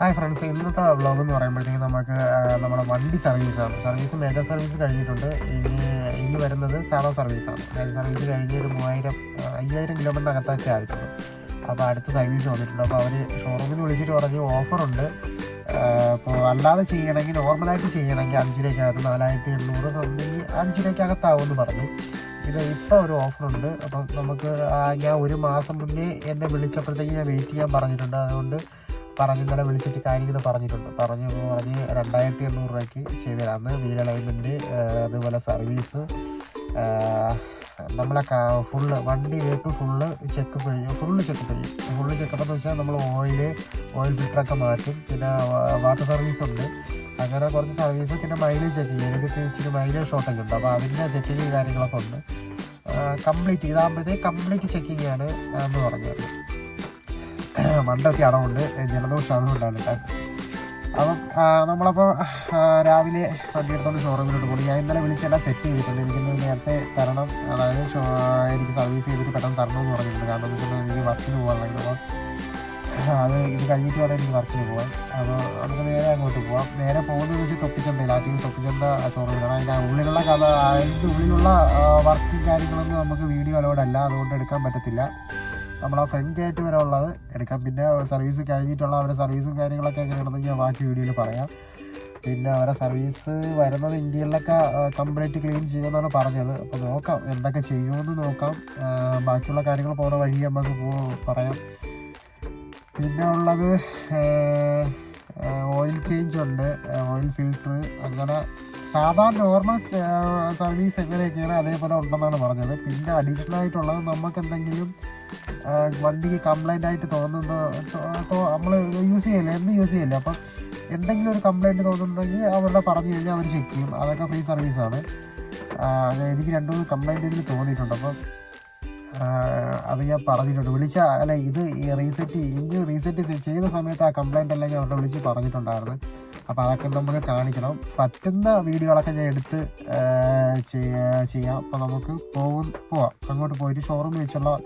Hi friends ഇന്നത്തെ vlog എന്ന് പറയുമ്പോഴത്തേക്കും നമുക്ക് നമ്മുടെ വണ്ടി സർവീസാണ് സർവീസ് മേജർ സർവീസ് കഴിഞ്ഞിട്ടുണ്ട്. ഇനി ഇനി വരുന്നത് സാധാ സർവീസാണ് മേജർ സർവീസ് കഴിഞ്ഞ് ഒരു മൂവായിരം അയ്യായിരം കിലോമീറ്ററിനകത്തൊക്കെ ആയിട്ടുണ്ട്. അപ്പോൾ അടുത്ത സർവീസ് വന്നിട്ടുണ്ട്. അപ്പോൾ അവർ ഷോറൂമിൽ നിന്ന് വിളിച്ചിട്ട് പറഞ്ഞു ഓഫറുണ്ട് ഇപ്പോൾ അല്ലാതെ ചെയ്യണമെങ്കിൽ നോർമലായിട്ട് ചെയ്യണമെങ്കിൽ അഞ്ചിലേക്കകത്ത് നാലായിരത്തി എണ്ണൂറ് സംതിങ് അഞ്ചിലേക്കകത്താവുമെന്ന് പറഞ്ഞു. ഇത് ഇപ്പോൾ ഒരു ഓഫറുണ്ട് അപ്പം നമുക്ക് ഞാൻ ഒരു മാസം മുന്നേ എന്നെ വിളിച്ചപ്പോഴത്തേക്ക് ഞാൻ വെയിറ്റ് ചെയ്യാൻ പറഞ്ഞിട്ടുണ്ട്. അതുകൊണ്ട് പറഞ്ഞു ഇന്നലെ വിളിച്ചിട്ട് കാര്യങ്ങൾ പറഞ്ഞിട്ടുണ്ട്. പറഞ്ഞു പറഞ്ഞ് രണ്ടായിരത്തി എണ്ണൂറ് രൂപയ്ക്ക് ചെയ്ത് തരാം വീൽ അലൈൻമെന്റ് അതുപോലെ സർവീസ് നമ്മളെ ഫുള്ള് വണ്ടി വീട്ട് ഫുള്ള് ചെക്കപ്പ് ചെയ്യും ഫുള്ള് ചെക്കപ്പ് ചെയ്യും ഫുള്ള് ചെക്കപ്പ് എന്ന് വെച്ചാൽ നമ്മൾ ഓയിൽ ഓയിൽ ഫിൽറ്ററൊക്കെ മാറ്റും. പിന്നെ വാട്ടർ സർവീസ് ഉണ്ട്. അങ്ങനെ കുറച്ച് സർവീസ് പിന്നെ മൈലേജ് ചെക്ക് ചെയ്യും എനിക്ക് ഇച്ചിരി മൈലേജ് ഷോർട്ടേജ് ഉണ്ട്. അപ്പോൾ അതിന്റെ ചെക്കിങ് കാര്യങ്ങളൊക്കെ ഉണ്ട്. കംപ്ലീറ്റ് ഇതാകുമ്പോഴത്തേക്ക് കംപ്ലീറ്റ് ചെക്കിങ് ആണ് എന്ന് പറഞ്ഞത്. മണ്ടൊക്കെ അടവുണ്ട് ജലദോഷം അതുകൊണ്ടാണ് കേട്ടോ അപ്പം നമ്മളപ്പോൾ രാവിലെ വണ്ടി ഷോറൂമിലോട്ട് പോയി. ഞാൻ ഇന്നലെ വിളിച്ചെല്ലാം സെറ്റ് ചെയ്തിട്ടുണ്ട്. എനിക്കിന്ന് നേരത്തെ തരണം. അതായത് എനിക്ക് സർവീസ് ചെയ്തിട്ട് പെട്ടെന്ന് തരണം എന്ന് പറഞ്ഞിട്ടുണ്ട്. കാരണം എന്ന് വെച്ചാൽ എനിക്ക് വർക്കിന് പോകാനുള്ളത് അപ്പോൾ അത് ഇത് കഴിഞ്ഞിട്ട് വേണം എനിക്ക് വർക്കിന് പോകാൻ അപ്പോൾ നമുക്ക് നേരെ അങ്ങോട്ട് പോവാം. നേരെ പോകുന്നത് വെച്ച് തൊപ്പിച്ചന്തയിൽ ആദ്യം തൊപ്പിച്ചന്ത ഷോറൂമിലാണ് അതിന്റെ ഉള്ളിലുള്ള കഥ അതിന്റെ ഉള്ളിലുള്ള വർക്കും കാര്യങ്ങളൊന്നും നമുക്ക് വീഡിയോ അലോഡല്ല അതുകൊണ്ട് എടുക്കാൻ പറ്റത്തില്ല. നമ്മൾ ആ ഫ്രണ്ട് ഗേറ്റ് വരെ ഉള്ളത്. എടുക്കാം. പിന്നെ സർവീസ് കഴിഞ്ഞിട്ടുള്ള അവരുടെ സർവീസും കാര്യങ്ങളൊക്കെ എങ്ങനെയാണെന്ന് ഞാൻ ബാക്കി വീഡിയോയിൽ പറയാം. പിന്നെ അവരുടെ സർവീസ് വരുന്നത് ഇന്ത്യയിലൊക്കെ കംപ്ലീറ്റ് ക്ലീൻ ചെയ്യുമെന്നാണ് പറഞ്ഞത്. അപ്പോൾ നോക്കാം എന്തൊക്കെ ചെയ്യുമെന്ന് നോക്കാം. ബാക്കിയുള്ള കാര്യങ്ങൾ പോകുന്ന വഴി നമുക്ക് പറയാം. പിന്നെ ഉള്ളത് ഓയിൽ ചേഞ്ച് ഉണ്ട്. ഓയിൽ ഫിൽറ്റർ അങ്ങനെ സാധാ നോർമൽ സർവീസ് എങ്ങനെയൊക്കെയാണ് അതേപോലെ ഉണ്ടെന്നാണ് പറഞ്ഞത്. പിന്നെ അഡീഷണൽ ആയിട്ടുള്ളത് നമുക്ക് എന്തെങ്കിലും വണ്ടിക്ക് കംപ്ലൈന്റ് ആയിട്ട് തോന്നുന്ന നമ്മൾ യൂസ് ചെയ്യില്ല എന്ത് യൂസ് ചെയ്യില്ല അപ്പം എന്തെങ്കിലും ഒരു കംപ്ലൈന്റ് തോന്നുന്നുണ്ടെങ്കിൽ അവരുടെ പറഞ്ഞു കഴിഞ്ഞാൽ അവർ ചെക്ക് ചെയ്യും. അതൊക്കെ ഫ്രീ സർവീസാണ് എനിക്ക് രണ്ടു മൂന്ന് കംപ്ലൈന്റ് എനിക്ക് തോന്നിയിട്ടുണ്ട്. അപ്പം അത് ഞാൻ പറഞ്ഞിട്ടുണ്ട്. വിളിച്ച അല്ല ഇത് റീസെറ്റ് ഇഞ്ച് റീസെറ്റ് ചെയ്ത സമയത്ത് ആ കംപ്ലൈന്റ് അല്ലെങ്കിൽ അവരുടെ വിളിച്ച് പറഞ്ഞിട്ടുണ്ടായിരുന്നു അപ്പോൾ അതൊക്കെ നമുക്ക് കാണിക്കണം. പറ്റുന്ന വീഡിയോകളൊക്കെ ഞാൻ എടുത്ത് ചെയ്യ- അപ്പോൾ നമുക്ക് പോകും പോവാം. അങ്ങോട്ട് പോയിട്ട് ഷോറൂമിൽ വെച്ചുള്ള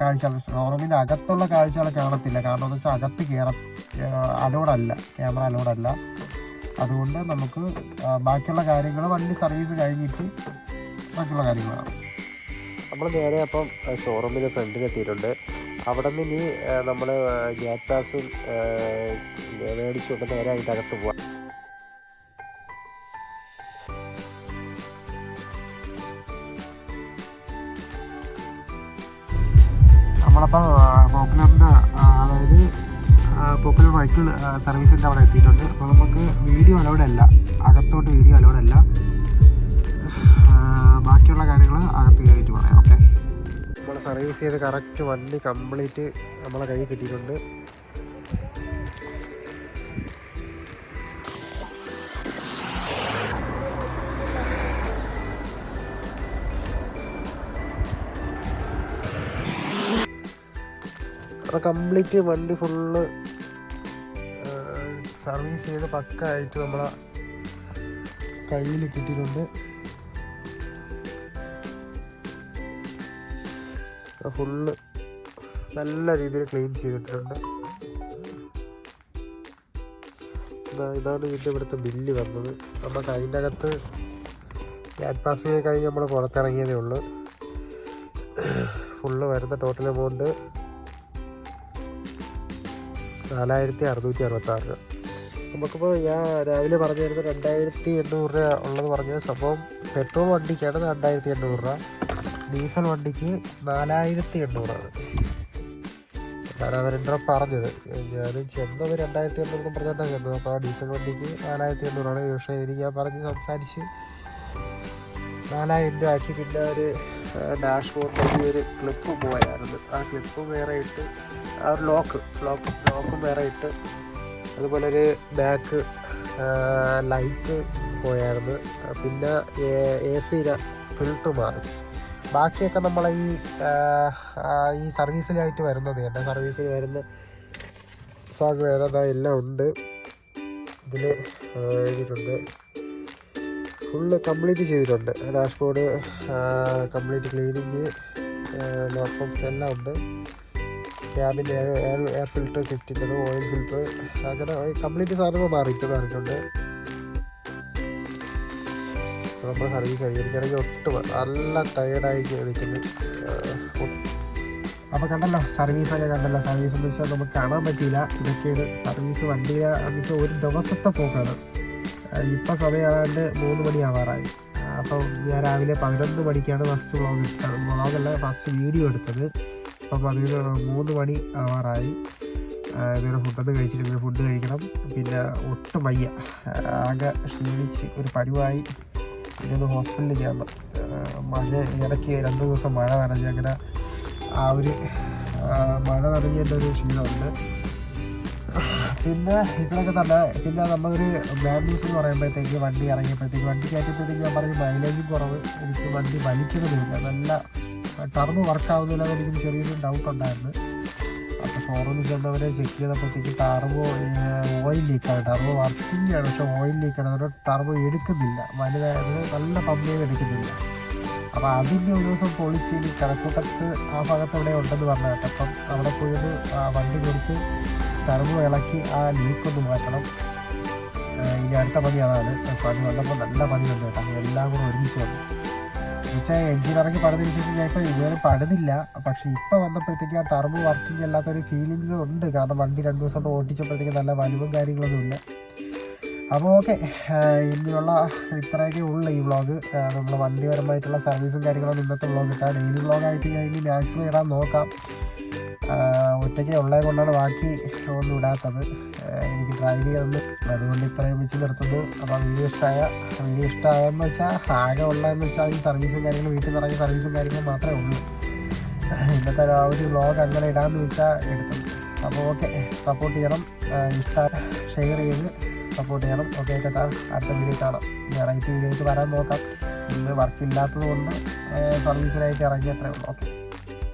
കാഴ്ചകൾ ഷോറൂമിന്റെ അകത്തുള്ള കാഴ്ചകൾ കാണത്തില്ല. കാരണം എന്ന് വെച്ചാൽ അകത്ത് കയറ അലോഡല്ല ക്യാമറ അലോഡല്ല അതുകൊണ്ട് നമുക്ക് ബാക്കിയുള്ള കാര്യങ്ങൾ വണ്ടി സർവീസ് കഴിഞ്ഞിട്ട് ബാക്കിയുള്ള കാര്യങ്ങളാണ് നമ്മൾ നേരെ അപ്പം ഷോറൂമിൽ ഫ്രണ്ടിൽ എത്തിയിട്ടുണ്ട്. അവിടെ നിന്ന് ഇനി നമ്മൾ ഗ്യാറ്റ് പാസും മേടിച്ചുകൊണ്ട് നേരെ അതിന്റെ അകത്ത് പോവാം നമ്മളപ്പോൾ പോപ്പുലറിന്റെ അതായത് പോപ്പുലർ വെഹിക്കിൾ സർവീസിന്റെ അവിടെ എത്തിയിട്ടുണ്ട്. അപ്പോൾ നമുക്ക് വീഡിയോ അലൗഡ് അല്ല. അകത്തോട്ട് വീഡിയോ അലൗഡ് അല്ല. ബാക്കിയുള്ള കാര്യങ്ങൾ അകത്ത് കയറിയിട്ട് പറയാം ഓക്കെ? നമ്മൾ സർവീസ് ചെയ്ത് കറക്റ്റ് വണ്ടി കംപ്ലീറ്റ് നമ്മളെ കയ്യിൽ കിട്ടിയിട്ടുണ്ട്. അപ്പോൾ കംപ്ലീറ്റ് വണ്ടി ഫുള്ള് സർവീസ് ചെയ്ത് പക്ക ആയിട്ട് നമ്മളെ കയ്യിൽ കിട്ടിയിട്ടുണ്ട്. ഫുള്ള് നല്ല രീതിയിൽ ക്ലീൻ ചെയ്തിട്ടുണ്ട്. ഇതാ ഇതാണ് ഇതിന്റെ ഇവിടുത്തെ ബില്ല് വന്നത്. നമുക്ക് അതിന്റെ അകത്ത് ഗ്യാറ്റ് ചെയ്ത് കഴിഞ്ഞ് നമ്മൾ പുറത്തിറങ്ങിയതേ ഉള്ളൂ. ഫുള്ള് വരുന്ന ടോട്ടൽ എമൗണ്ട് നാലായിരത്തി അറുന്നൂറ്റി അറുപത്തി ആറ് രൂപ നമുക്കിപ്പോൾ ഞാൻ രാവിലെ പറഞ്ഞിരുന്നത് രണ്ടായിരത്തി എണ്ണൂറ് രൂപ ഉള്ളത് പറഞ്ഞ സംഭവം പെട്രോൾ വണ്ടിക്കാണ് രണ്ടായിരത്തി എണ്ണൂറ് രൂപ. ഡീസൽ വണ്ടിക്ക് നാലായിരത്തി എണ്ണൂറാണ് അതാണ് അവരെന്റെ പറഞ്ഞത്. ഞാൻ ചെന്നത് രണ്ടായിരത്തി എണ്ണൂറ് പറഞ്ഞിട്ടാണ് ചെന്നത്. അപ്പോൾ ആ ഡീസൽ വണ്ടിക്ക് നാലായിരത്തി എണ്ണൂറാണ് പക്ഷേ എനിക്ക് ഞാൻ പറഞ്ഞ് സംസാരിച്ച് നാലായിരം രൂപ ആക്കി പിന്നെ ഒരു ഡാഷ് ബോർഡിലേക്ക് ഒരു ക്ലിപ്പ് പോയായിരുന്നു. ആ ക്ലിപ്പ് വേറെ ഇട്ട് ആ ഒരു ലോക്ക് ലോക്ക് ലോക്കും വേറെ ഇട്ട് അതുപോലെ ഒരു ബാക്ക് ലൈറ്റ് പോയായിരുന്നു. പിന്നെ എ സിയുടെ ഫിൽട്ടർ മാറി. ബാക്കിയൊക്കെ നമ്മൾ ഈ ഈ സർവീസിലായിട്ട് വരുന്നത് എന്റെ സർവീസിൽ വരുന്ന ഭാഗം വേറെ എല്ലാം ഉണ്ട്. ഇതിൽ എഴുതിയിട്ടുണ്ട്. ഫുള്ള് കംപ്ലീറ്റ് ചെയ്തിട്ടുണ്ട്. ഡാഷ്ബോർഡ് കംപ്ലീറ്റ് ക്ലീനിങ് ലോക്കോപ്സ് എല്ലാം ഉണ്ട്. ക്യാബിന്റെ എയർ എയർ ഫിൽറ്റർ സെറ്റ് ചെയ്തത് ഓയിൽ ഫിൽറ്റർ അങ്ങനെ കംപ്ലീറ്റ് സാധനങ്ങൾ മാറിയിട്ട് മാറിയിട്ടുണ്ട് നമ്മൾ സർവീസ് കഴിഞ്ഞു ഒട്ടും നല്ല ടയേർഡായി നിൽക്കുന്നു. അപ്പോൾ കണ്ടല്ലോ സർവീസൊക്കെ കണ്ടല്ലോ. സർവീസ് എന്ന് വെച്ചാൽ നമുക്ക് കാണാൻ പറ്റിയില്ല. ഇതൊക്കെയാണ് സർവീസ് വണ്ടിയിലെ എന്ന് വെച്ചാൽ ഒരു ദിവസത്തെ പോക്കാണ്. ഇപ്പം സമയം ഏതാണ്ട് മൂന്ന് മണിയാവാറായി. അപ്പം ഞാൻ രാവിലെ പതിനൊന്ന് മണിക്കാണ് ഫസ്റ്റ് വ്ളോഗ് എടുത്തത്. വ്ളോഗല്ല ഫസ്റ്റ് വീഡിയോ എടുത്തത്. അപ്പം പതിനൊന്ന് മൂന്ന് മണി ആവാറായി. ഇതുവരെ ഫുഡൊന്നും കഴിച്ചിട്ടില്ല ഫുഡ് കഴിക്കണം. പിന്നെ ഒട്ടും വയ്യ. ആകെ ക്ഷീണിച്ച് ഒരു പരുവായി. ഒന്ന് ഹോസ്പിറ്റലിൽ ചെയ്യണം മഴ ഇടയ്ക്ക് രണ്ട് ദിവസം മഴ നനഞ്ഞ് അങ്ങനെ ആ ഒരു മഴ നനഞ്ഞതിന്റെ ഒരു ക്ഷീണമുണ്ട്. പിന്നെ ഇതിലൊക്കെ തന്നെ. പിന്നെ നമ്മളൊരു ബാഡ് ന്യൂസ് എന്ന് പറയുമ്പോഴത്തേക്ക് വണ്ടി ഇറങ്ങിയപ്പോഴത്തേക്ക് വണ്ടി കയറ്റിയപ്പോഴത്തേക്ക് ഞാൻ പറഞ്ഞ മൈലേജ് കുറവ്. എനിക്ക് വണ്ടി വലിക്കുന്നതുമില്ല നല്ല ടർമ്മ് വർക്കാവുന്നില്ല എന്ന് എനിക്ക് ചെറിയൊരു ഡൗട്ട് ഉണ്ടായിരുന്നു. അപ്പോൾ ഷോറൂമിൽ ചെന്നവരെ ചെക്ക് ചെയ്തപ്പോഴത്തേക്ക് ടർബോ ഓയിൽ ലീക്കാണ് ടർബോ വർക്കിംഗ് ആണ്. പക്ഷേ ഓയിൽ ലീക്കാണ് അതുകൊണ്ട് ടർബോ എടുക്കുന്നില്ല. വലുതായത് നല്ല പമ്പിയും എടുക്കുന്നില്ല. അപ്പോൾ അതിന്റെ ഒരു ദിവസം പൊളിച്ച് ഇനി കണക്കൂട്ടത്ത് ആ ഭാഗത്ത് എവിടെ ഉണ്ടെന്ന് പറഞ്ഞു കേട്ടോ അപ്പം അവിടെ പോയിട്ട് വണ്ടി കൊടുത്ത് ടർബോ ഇളക്കി ആ ലീക്ക് ഒന്ന് മാറ്റണം. ഇനി അടുത്ത പണി അതാണ്. അപ്പോൾ അത് വന്നപ്പോൾ നല്ല പണിയുണ്ട് കേട്ടോ. എല്ലാം കൂടെ ഒരുമിച്ച് വന്നു. എന്നുവെച്ചാൽ എഞ്ചിൻ ഇറങ്ങി പണിതിന് ശേഷം ഞാൻ ഇപ്പോൾ ഇതുവരെ പടുന്നില്ല പക്ഷേ ഇപ്പോൾ വന്നപ്പോഴത്തേക്ക് ആ ടർബ് വർക്കിംഗ് അല്ലാത്തൊരു ഫീലിങ്സ് ഉണ്ട്. കാരണം വണ്ടി രണ്ട് ദിവസം കൊണ്ട് ഓടിച്ചപ്പോഴത്തേക്ക് നല്ല വലിവും കാര്യങ്ങളൊന്നും ഇല്ല. അപ്പോൾ ഓക്കെ. ഇനിയുള്ള ഇത്രയൊക്കെ ഉള്ളു ഈ വ്ളോഗ്. നമ്മൾ വണ്ടിപരമായിട്ടുള്ള സർവീസും കാര്യങ്ങളൊന്നും ഇന്നത്തെ വ്ളോഗ് ഇട്ടാൽ ഡെയിലി വ്ളോഗായിട്ട് ഞാൻ ഇനി മാക്സിമം ഇടാൻ നോക്കാം. ഒറ്റയ്ക്ക് ഉള്ളത് കൊണ്ടാണ് ബാക്കി ഒന്നും ഇടാത്തത്. എനിക്ക് ഡ്രൈവ് ചെയ്യാറുണ്ട് അതുകൊണ്ട് ഇത്രയും വെച്ച് നിർത്തുന്നു. അപ്പോൾ വീഡിയോ ഇഷ്ടമായ വീഡിയോ ഇഷ്ടമായെന്ന് വെച്ചാൽ ആകെ ഉള്ളതെന്ന് വെച്ചാൽ ഈ സർവീസും കാര്യങ്ങളും വീട്ടിൽ നിന്ന് ഇറങ്ങിയ സർവീസും കാര്യങ്ങളും മാത്രമേ ഉള്ളൂ. ഇന്നത്തെ ആ ഒരു വ്ളോഗ് അങ്ങനെ ഇടാമെന്ന് വെച്ചാൽ എടുത്തു. അപ്പോൾ ഓക്കെ സപ്പോർട്ട് ചെയ്യണം. ഇഷ്ടം ഷെയർ ചെയ്ത് സപ്പോർട്ട് ചെയ്യണം. ഓക്കെ കേട്ടാ അടുത്ത വീഡിയോ കാണാം. വെറൈറ്റി വീഡിയോയ്ക്ക് വരാൻ നോക്കാം. ഇന്ന് വർക്ക് ഇല്ലാത്തത് കൊണ്ട് സർവീസിനായിട്ട് ഇറങ്ങി അത്രേ ഉള്ളൂ. ഓക്കെ